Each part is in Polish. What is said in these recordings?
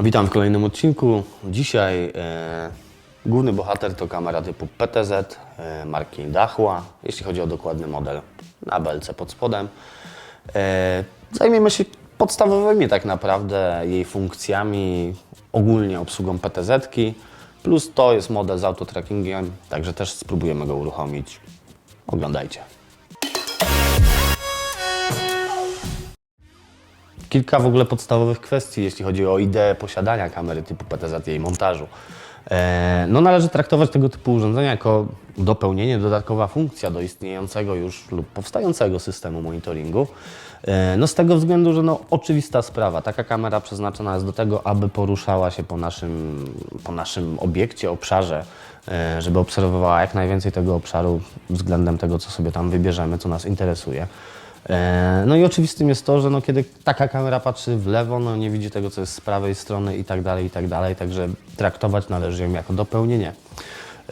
Witam w kolejnym odcinku. Dzisiaj e, główny bohater to kamera typu PTZ e, marki Dachła, jeśli chodzi o dokładny model na belce pod spodem. E, zajmiemy się podstawowymi tak naprawdę jej funkcjami, ogólnie obsługą PTZ-ki, plus to jest model z autotrackingiem, także też spróbujemy go uruchomić. Oglądajcie. Kilka w ogóle podstawowych kwestii, jeśli chodzi o ideę posiadania kamery typu PTZ i jej montażu. E, No należy traktować tego typu urządzenia jako dopełnienie, dodatkowa funkcja do istniejącego już lub powstającego systemu monitoringu. E, No z tego względu, że no oczywista sprawa, taka kamera przeznaczona jest do tego, aby poruszała się po naszym, po naszym obiekcie, obszarze, e, żeby obserwowała jak najwięcej tego obszaru względem tego, co sobie tam wybierzemy, co nas interesuje. E, No i oczywistym jest to, że no, kiedy taka kamera patrzy w lewo, no nie widzi tego, co jest z prawej strony i tak dalej, i tak dalej, także traktować należy ją jako dopełnienie.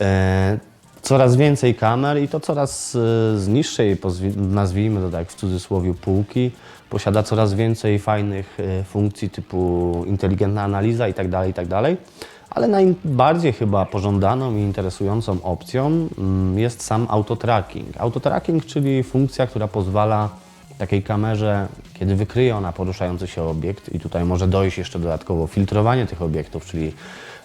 E, Coraz więcej kamer i to coraz e, z niższej, nazwijmy to tak w cudzysłowie, półki, posiada coraz więcej fajnych funkcji typu inteligentna analiza i tak dalej, i tak dalej. Ale najbardziej chyba pożądaną i interesującą opcją mm, jest sam autotracking. Autotracking, czyli funkcja, która pozwala takiej kamerze, kiedy wykryje ona poruszający się obiekt i tutaj może dojść jeszcze dodatkowo filtrowanie tych obiektów, czyli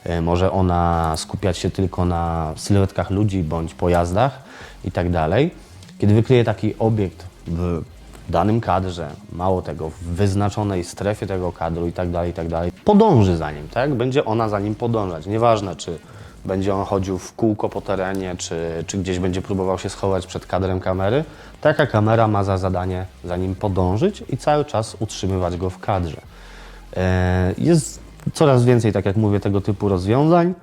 e, może ona skupiać się tylko na sylwetkach ludzi bądź pojazdach i tak dalej. Kiedy wykryje taki obiekt w danym kadrze, mało tego, w wyznaczonej strefie tego kadru i tak dalej, i tak dalej, podąży za nim, tak? Będzie ona za nim podążać. Nieważne, czy będzie on chodził w kółko po terenie, czy, czy gdzieś będzie próbował się schować przed kadrem kamery. Taka kamera ma za zadanie za nim podążyć i cały czas utrzymywać go w kadrze. E, Jest coraz więcej, tak jak mówię, tego typu rozwiązań.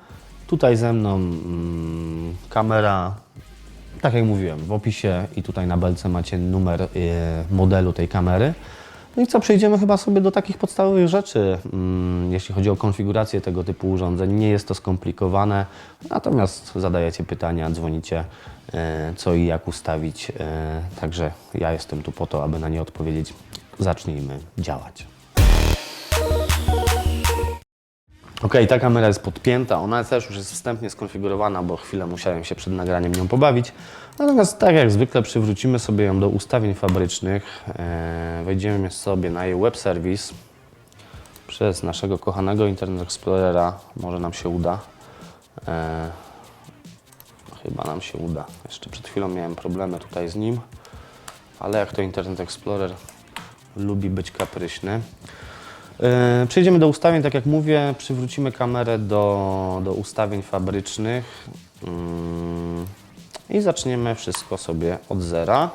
Tutaj ze mną mm, kamera, tak jak mówiłem, w opisie i tutaj na belce macie numer e, modelu tej kamery. No i co, przejdziemy chyba sobie do takich podstawowych rzeczy, mm, jeśli chodzi o konfigurację tego typu urządzeń. Nie jest to skomplikowane, natomiast zadajecie pytania, dzwonicie, e, co i jak ustawić. e, Także ja jestem tu po to, aby na nie odpowiedzieć. Zacznijmy działać. Ok, ta kamera jest podpięta, ona też już jest wstępnie skonfigurowana, bo chwilę musiałem się przed nagraniem nią pobawić. Natomiast tak jak zwykle przywrócimy sobie ją do ustawień fabrycznych. E, wejdziemy sobie na jej web service przez naszego kochanego Internet Explorera. Może nam się uda. E, chyba nam się uda. Jeszcze przed chwilą miałem problemy tutaj z nim, ale jak to Internet Explorer lubi być kapryśny. E, Przejdziemy do ustawień, tak jak mówię, przywrócimy kamerę do, do ustawień fabrycznych Mm, i zaczniemy wszystko sobie od zera.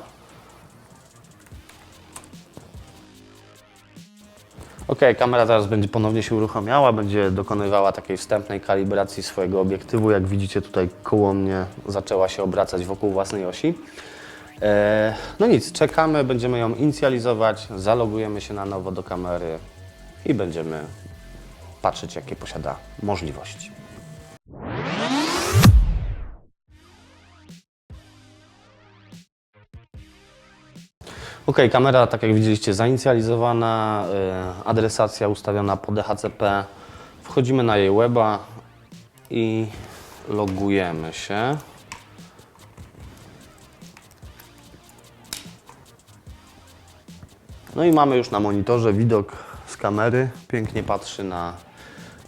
Ok, kamera teraz będzie ponownie się uruchamiała, będzie dokonywała takiej wstępnej kalibracji swojego obiektywu. Jak widzicie tutaj koło mnie zaczęła się obracać wokół własnej osi. E, No nic, czekamy, będziemy ją inicjalizować, zalogujemy się na nowo do kamery i będziemy patrzeć, jakie posiada możliwości. Ok, kamera, tak jak widzieliście, zainicjalizowana, y, adresacja ustawiona po DHCP. Wchodzimy na jej weba i logujemy się. No i mamy już na monitorze widok kamery. Pięknie patrzy na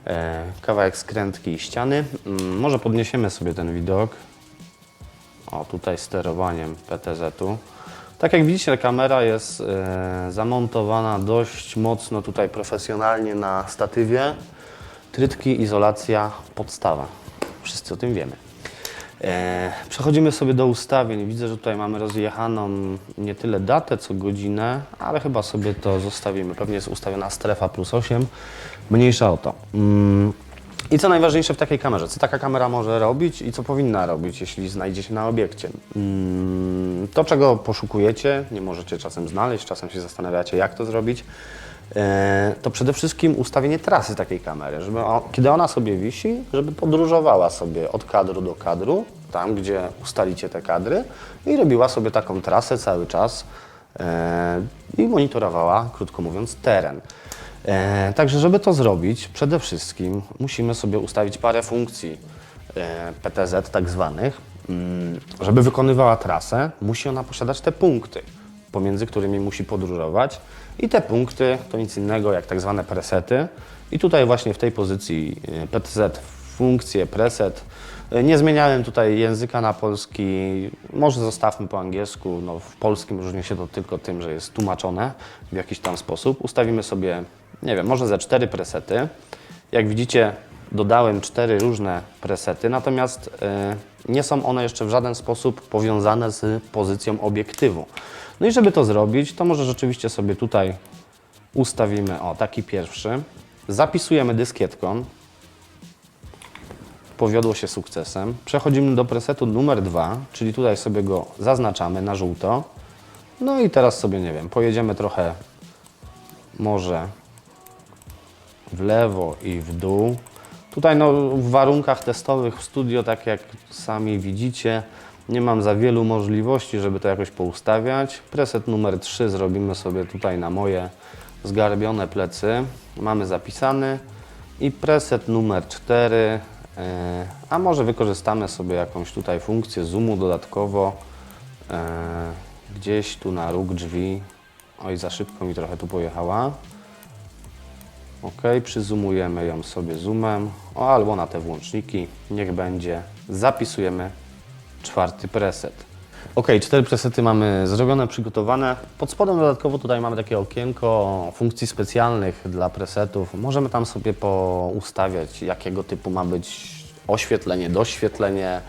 e, kawałek skrętki i ściany. Mm, może podniesiemy sobie ten widok. O, tutaj sterowaniem PTZ-u. Tak jak widzicie, kamera jest e, zamontowana dość mocno tutaj profesjonalnie na statywie. Trytki, izolacja, podstawa. Wszyscy o tym wiemy. E, przechodzimy sobie do ustawień. Widzę, że tutaj mamy rozjechaną nie tyle datę, co godzinę, ale chyba sobie to zostawimy. Pewnie jest ustawiona strefa plus 8. Mniejsza o to. Mm. I co najważniejsze w takiej kamerze? Co taka kamera może robić i co powinna robić, jeśli znajdzie się na obiekcie? Mm, To, czego poszukujecie, nie możecie czasem znaleźć, czasem się zastanawiacie, jak to zrobić, to przede wszystkim ustawienie trasy takiej kamery, żeby o, kiedy ona sobie wisi, żeby podróżowała sobie od kadru do kadru, tam gdzie ustalicie te kadry i robiła sobie taką trasę cały czas e, i monitorowała, krótko mówiąc, teren. E, także, żeby to zrobić, przede wszystkim musimy sobie ustawić parę funkcji e, PTZ, tak zwanych. Mm, Żeby wykonywała trasę, musi ona posiadać te punkty, pomiędzy którymi musi podróżować. I te punkty to nic innego jak tak zwane presety. I tutaj właśnie w tej pozycji e, PTZ, funkcje, preset. E, Nie zmieniałem tutaj języka na polski, może zostawmy po angielsku. No, w polskim różni się to tylko tym, że jest tłumaczone w jakiś tam sposób. Ustawimy sobie, nie wiem, może ze cztery presety. Jak widzicie, dodałem cztery różne presety, natomiast e, nie są one jeszcze w żaden sposób powiązane z pozycją obiektywu. No i żeby to zrobić, to może rzeczywiście sobie tutaj ustawimy, o taki pierwszy. Zapisujemy dyskietką, powiodło się sukcesem. Przechodzimy do presetu numer dwa, czyli tutaj sobie go zaznaczamy na żółto. No i teraz sobie, nie wiem, pojedziemy trochę może w lewo i w dół. Tutaj no, w warunkach testowych w studio, tak jak sami widzicie, nie mam za wielu możliwości, żeby to jakoś poustawiać. Preset numer 3 zrobimy sobie tutaj na moje zgarbione plecy. Mamy zapisany. I preset numer 4, e, a może wykorzystamy sobie jakąś tutaj funkcję zoomu dodatkowo. E, gdzieś tu na róg drzwi. Oj, za szybko mi trochę tu pojechała. Ok, przyzumujemy ją sobie zoomem, o, albo na te włączniki, niech będzie. Zapisujemy czwarty preset. Ok, cztery presety mamy zrobione, przygotowane. Pod spodem dodatkowo tutaj mamy takie okienko funkcji specjalnych dla presetów. Możemy tam sobie poustawiać, jakiego typu ma być oświetlenie, doświetlenie,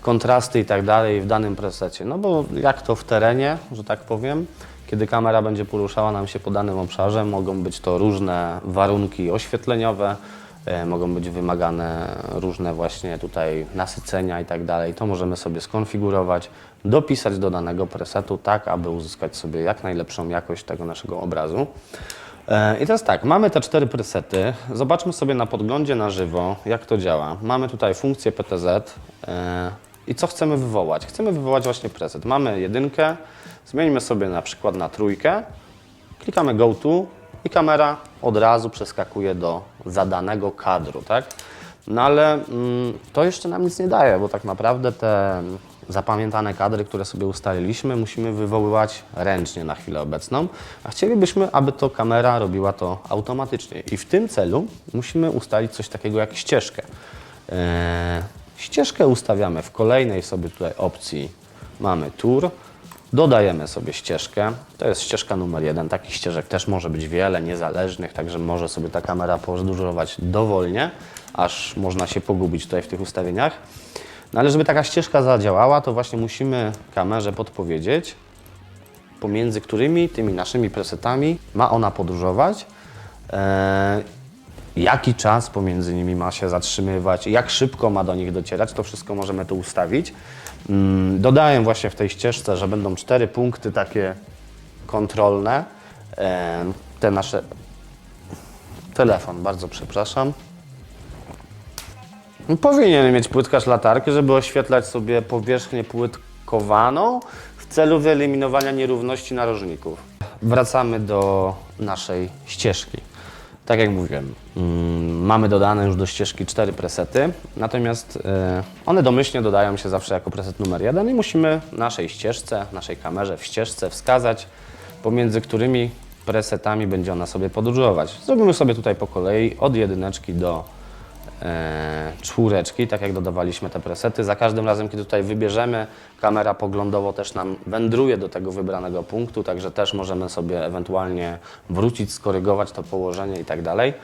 kontrasty i tak dalej w danym presecie. No bo jak to w terenie, że tak powiem, kiedy kamera będzie poruszała nam się po danym obszarze, mogą być to różne warunki oświetleniowe, e, mogą być wymagane różne właśnie tutaj nasycenia i tak dalej. To możemy sobie skonfigurować, dopisać do danego presetu tak, aby uzyskać sobie jak najlepszą jakość tego naszego obrazu. E, I teraz tak, mamy te cztery presety. Zobaczmy sobie na podglądzie na żywo, jak to działa. Mamy tutaj funkcję PTZ e, i co chcemy wywołać? Chcemy wywołać właśnie preset. Mamy jedynkę, zmienimy sobie na przykład na trójkę, klikamy Go To i kamera od razu przeskakuje do zadanego kadru, tak? No ale mm, to jeszcze nam nic nie daje, bo tak naprawdę te zapamiętane kadry, które sobie ustaliliśmy, musimy wywoływać ręcznie na chwilę obecną, a chcielibyśmy, aby to kamera robiła to automatycznie. I w tym celu musimy ustalić coś takiego jak ścieżkę. Eee, ścieżkę ustawiamy w kolejnej sobie tutaj opcji. Mamy tour, Dodajemy sobie ścieżkę. To jest ścieżka numer jeden. Takich ścieżek też może być wiele, niezależnych, także może sobie ta kamera podróżować dowolnie, aż można się pogubić tutaj w tych ustawieniach. No ale żeby taka ścieżka zadziałała, to właśnie musimy kamerze podpowiedzieć, pomiędzy którymi tymi naszymi presetami ma ona podróżować. Eee, jaki czas pomiędzy nimi ma się zatrzymywać, jak szybko ma do nich docierać, to wszystko możemy tu ustawić. Mm, Dodaję właśnie w tej ścieżce, że będą cztery punkty takie kontrolne. Te nasze. Telefon, bardzo przepraszam. Powinien mieć płytkarz latarkę, żeby oświetlać sobie powierzchnię płytkowaną w celu wyeliminowania nierówności narożników. Wracamy do naszej ścieżki. Tak jak mówiłem, mm, mamy dodane już do ścieżki cztery presety, natomiast e, one domyślnie dodają się zawsze jako preset numer jeden i musimy naszej ścieżce, naszej kamerze w ścieżce wskazać, pomiędzy którymi presetami będzie ona sobie podróżować. Zrobimy sobie tutaj po kolei od jedyneczki do czwóreczki, tak jak dodawaliśmy te presety. Za każdym razem, kiedy tutaj wybierzemy, kamera poglądowo też nam wędruje do tego wybranego punktu, także też możemy sobie ewentualnie wrócić, skorygować to położenie i tak dalej.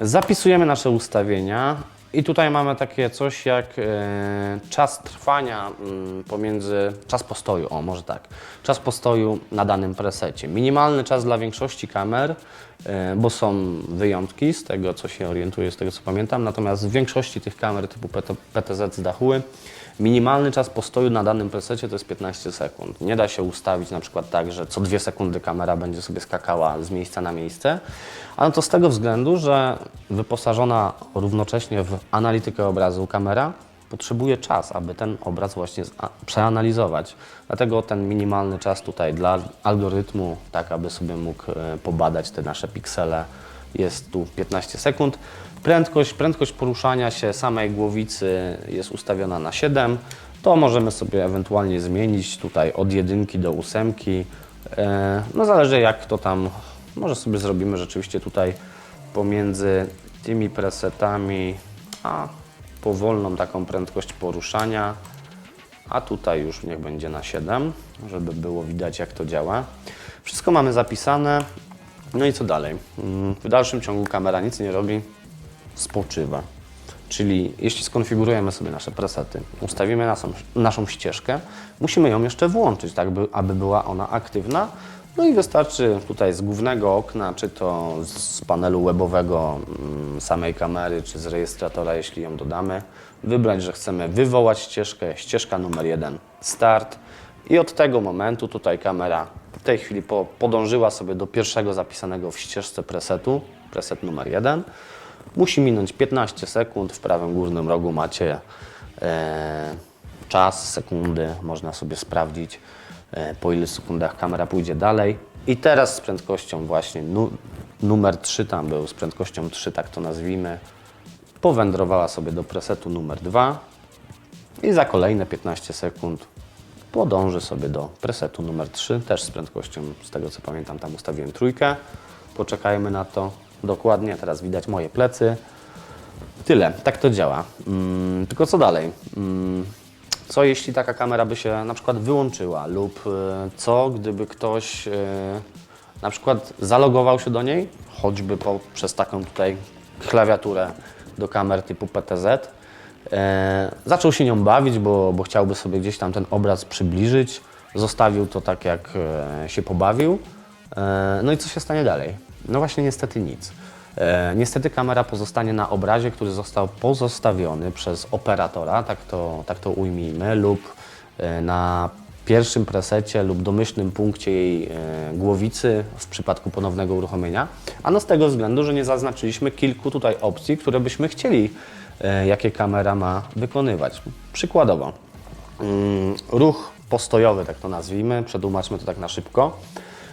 Zapisujemy nasze ustawienia. I tutaj mamy takie coś jak e, czas trwania mm, pomiędzy, czas postoju, o może tak, czas postoju na danym presecie. Minimalny czas dla większości kamer, e, bo są wyjątki z tego, co się orientuję, z tego, co pamiętam, natomiast w większości tych kamer typu PT, PTZ z Dahuły minimalny czas postoju na danym presecie to jest 15 sekund. Nie da się ustawić na przykład tak, że co dwie sekundy kamera będzie sobie skakała z miejsca na miejsce, ale to z tego względu, że wyposażona równocześnie w analitykę obrazu kamera potrzebuje czas, aby ten obraz właśnie przeanalizować. Dlatego ten minimalny czas tutaj dla algorytmu, tak aby sobie mógł e, pobadać te nasze piksele, jest tu 15 sekund. Prędkość, prędkość poruszania się samej głowicy jest ustawiona na 7. To możemy sobie ewentualnie zmienić tutaj od jedynki do ósemki. E, No zależy jak to tam, może sobie zrobimy rzeczywiście tutaj pomiędzy tymi presetami a powolną taką prędkość poruszania. A tutaj już niech będzie na 7, żeby było widać jak to działa. Wszystko mamy zapisane. No i co dalej? Mm, W dalszym ciągu kamera nic nie robi, spoczywa. Czyli jeśli skonfigurujemy sobie nasze presety, ustawimy naszą, naszą ścieżkę, musimy ją jeszcze włączyć, tak by, aby była ona aktywna. No i wystarczy tutaj z głównego okna, czy to z panelu webowego mm, samej kamery, czy z rejestratora, jeśli ją dodamy, wybrać, że chcemy wywołać ścieżkę, ścieżka numer jeden, start. I od tego momentu tutaj kamera w tej chwili po, podążyła sobie do pierwszego zapisanego w ścieżce presetu, preset numer jeden. Musi minąć 15 sekund, w prawym górnym rogu macie e, czas, sekundy, można sobie sprawdzić e, po ilu sekundach kamera pójdzie dalej. I teraz z prędkością właśnie nu, numer 3 tam był, z prędkością 3 tak to nazwijmy, powędrowała sobie do presetu numer 2 i za kolejne 15 sekund podąży sobie do presetu numer 3, też z prędkością, z tego co pamiętam, tam ustawiłem trójkę. Poczekajmy na to dokładnie, teraz widać moje plecy. Tyle, tak to działa. Mm, tylko co dalej? Mm, co jeśli taka kamera by się na przykład wyłączyła lub y, co gdyby ktoś y, na przykład zalogował się do niej, choćby poprzez taką tutaj klawiaturę do kamer typu PTZ, E, zaczął się nią bawić, bo, bo chciałby sobie gdzieś tam ten obraz przybliżyć. Zostawił to tak, jak e, się pobawił. E, no i co się stanie dalej? No właśnie niestety nic. E, niestety kamera pozostanie na obrazie, który został pozostawiony przez operatora, tak to, tak to ujmijmy, lub e, na pierwszym presecie lub domyślnym punkcie jej e, głowicy w przypadku ponownego uruchomienia. Ano z tego względu, że nie zaznaczyliśmy kilku tutaj opcji, które byśmy chcieli, jakie kamera ma wykonywać. Przykładowo, mm, ruch postojowy, tak to nazwijmy, przetłumaczmy to tak na szybko.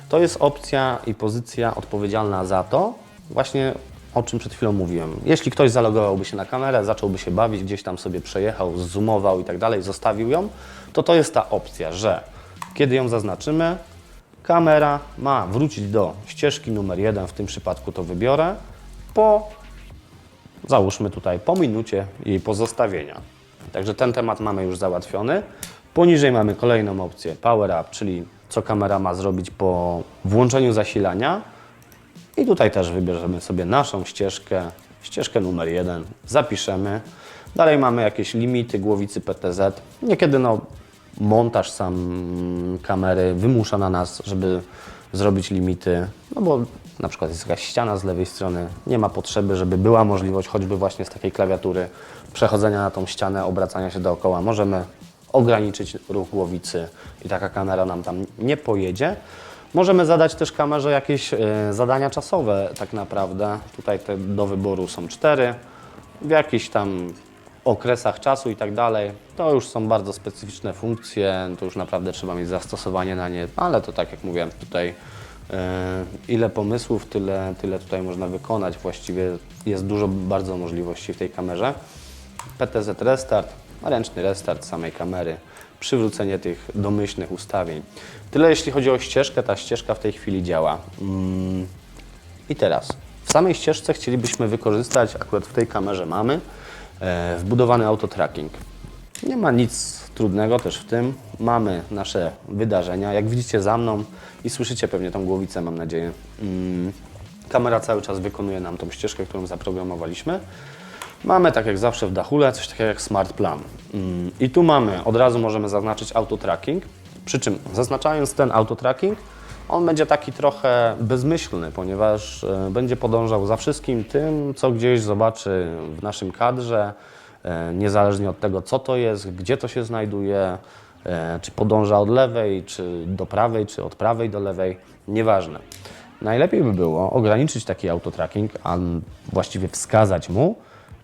To jest opcja i pozycja odpowiedzialna za to, właśnie o czym przed chwilą mówiłem. Jeśli ktoś zalogowałby się na kamerę, zacząłby się bawić, gdzieś tam sobie przejechał, zoomował i tak dalej, zostawił ją, to to jest ta opcja, że kiedy ją zaznaczymy, kamera ma wrócić do ścieżki numer jeden, w tym przypadku to wybiorę, po załóżmy tutaj po minucie jej pozostawienia. Także ten temat mamy już załatwiony. Poniżej mamy kolejną opcję Power Up, czyli co kamera ma zrobić po włączeniu zasilania. I tutaj też wybierzemy sobie naszą ścieżkę, ścieżkę numer jeden, zapiszemy. Dalej mamy jakieś limity głowicy PTZ. Niekiedy no, montaż sam kamery wymusza na nas, żeby zrobić limity, no bo na przykład jest jakaś ściana z lewej strony, nie ma potrzeby, żeby była możliwość choćby właśnie z takiej klawiatury przechodzenia na tą ścianę, obracania się dookoła. Możemy ograniczyć ruch głowicy i taka kamera nam tam nie pojedzie. Możemy zadać też kamerze jakieś e, zadania czasowe tak naprawdę. Tutaj te do wyboru są cztery. W jakichś tam okresach czasu i tak dalej. To już są bardzo specyficzne funkcje, to już naprawdę trzeba mieć zastosowanie na nie, ale to tak jak mówiłem tutaj, ile pomysłów, tyle, tyle tutaj można wykonać. Właściwie jest dużo bardzo możliwości w tej kamerze. PTZ Restart, ręczny restart samej kamery, przywrócenie tych domyślnych ustawień. Tyle jeśli chodzi o ścieżkę, ta ścieżka w tej chwili działa. Mm. I teraz, w samej ścieżce chcielibyśmy wykorzystać, akurat w tej kamerze mamy, e, wbudowany autotracking. Nie ma nic trudnego też w tym. Mamy nasze wydarzenia. Jak widzicie za mną i słyszycie pewnie tą głowicę, mam nadzieję. Mm, kamera cały czas wykonuje nam tą ścieżkę, którą zaprogramowaliśmy. Mamy, tak jak zawsze w Dachule, coś takiego jak Smart Plan. Mm, I tu mamy, od razu możemy zaznaczyć autotracking. Przy czym zaznaczając ten autotracking, on będzie taki trochę bezmyślny, ponieważ e, będzie podążał za wszystkim tym, co gdzieś zobaczy w naszym kadrze, niezależnie od tego, co to jest, gdzie to się znajduje, e, czy podąża od lewej, czy do prawej, czy od prawej do lewej, nieważne. Najlepiej by było ograniczyć taki autotracking, a właściwie wskazać mu,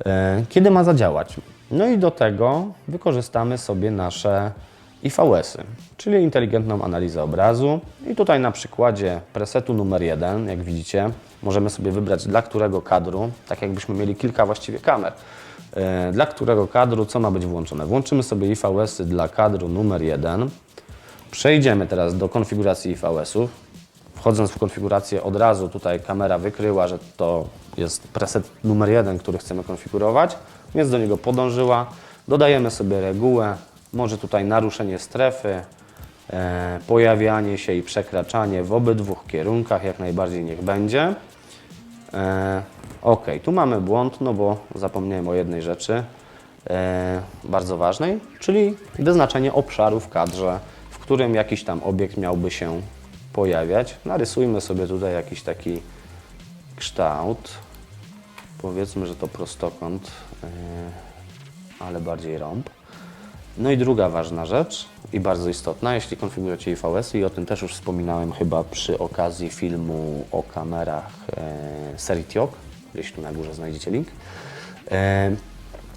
e, kiedy ma zadziałać. No i do tego wykorzystamy sobie nasze IVS-y, czyli inteligentną analizę obrazu. I tutaj na przykładzie presetu numer jeden, jak widzicie, możemy sobie wybrać dla którego kadru, tak jakbyśmy mieli kilka właściwie kamer, e, dla którego kadru co ma być włączone. Włączymy sobie IVS-y dla kadru numer jeden. Przejdziemy teraz do konfiguracji IVS-ów. Wchodząc w konfigurację od razu tutaj kamera wykryła, że to jest preset numer jeden, który chcemy konfigurować, więc do niego podążyła. Dodajemy sobie regułę, może tutaj naruszenie strefy, e, pojawianie się i przekraczanie w obydwu kierunkach, jak najbardziej niech będzie. E, ok, tu mamy błąd, no bo zapomniałem o jednej rzeczy e, bardzo ważnej, czyli wyznaczenie obszaru w kadrze, w którym jakiś tam obiekt miałby się pojawiać. Narysujmy sobie tutaj jakiś taki kształt. Powiedzmy, że to prostokąt, e, ale bardziej rąb. No i druga ważna rzecz i bardzo istotna, jeśli konfigurujecie IVS i o tym też już wspominałem chyba przy okazji filmu o kamerach e, serii TIOK, gdzieś tu na górze znajdziecie link. E,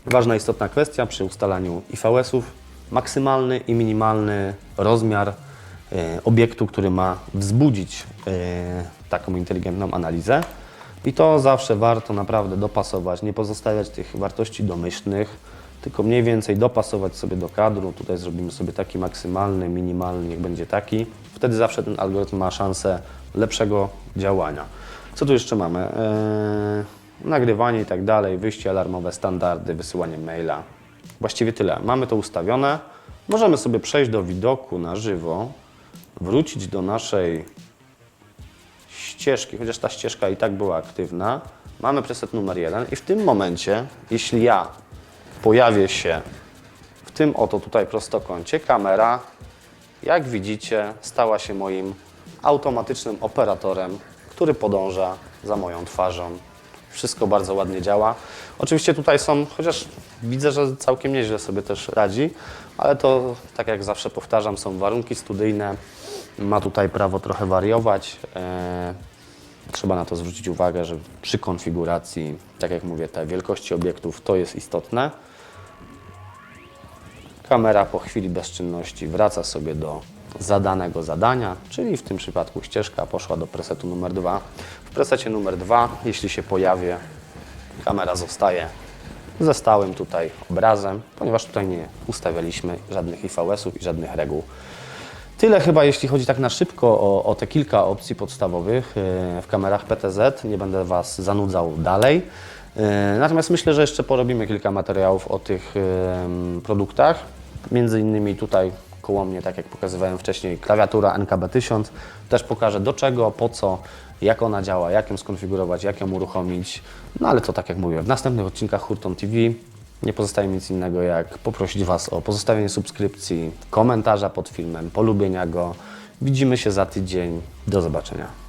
ważna istotna kwestia przy ustalaniu IVS-ów, maksymalny i minimalny rozmiar e, obiektu, który ma wzbudzić e, taką inteligentną analizę. I to zawsze warto naprawdę dopasować, nie pozostawiać tych wartości domyślnych, tylko mniej więcej dopasować sobie do kadru. Tutaj zrobimy sobie taki maksymalny, minimalny, niech będzie taki. Wtedy zawsze ten algorytm ma szansę lepszego działania. Co tu jeszcze mamy? Eee, nagrywanie i tak dalej, wyjście alarmowe, standardy, wysyłanie maila. Właściwie tyle. Mamy to ustawione. Możemy sobie przejść do widoku na żywo, wrócić do naszej ścieżki, chociaż ta ścieżka i tak była aktywna. Mamy preset numer jeden i w tym momencie, jeśli ja pojawię się w tym oto tutaj prostokącie, kamera, jak widzicie, stała się moim automatycznym operatorem, który podąża za moją twarzą. Wszystko bardzo ładnie działa. Oczywiście tutaj są, chociaż widzę, że całkiem nieźle sobie też radzi, ale to, tak jak zawsze powtarzam, są warunki studyjne. Ma tutaj prawo trochę wariować. E, Trzeba na to zwrócić uwagę, że przy konfiguracji, tak jak mówię, te wielkości obiektów to jest istotne. Kamera po chwili bezczynności wraca sobie do zadanego zadania, czyli w tym przypadku ścieżka poszła do presetu numer 2. W presecie numer 2, jeśli się pojawię, kamera zostaje ze stałym tutaj obrazem, ponieważ tutaj nie ustawialiśmy żadnych IVS-ów i żadnych reguł. Tyle chyba, jeśli chodzi tak na szybko o, o te kilka opcji podstawowych e, w kamerach PTZ. Nie będę Was zanudzał dalej. E, Natomiast myślę, że jeszcze porobimy kilka materiałów o tych produktach. Między innymi tutaj koło mnie, tak jak pokazywałem wcześniej, klawiatura NKB1000. Też pokażę do czego, po co, jak ona działa, jak ją skonfigurować, jak ją uruchomić. No ale to tak jak mówię, w następnych odcinkach Hurton TV nie pozostaje mi nic innego jak poprosić Was o pozostawienie subskrypcji, komentarza pod filmem, polubienia go. Widzimy się za tydzień. Do zobaczenia.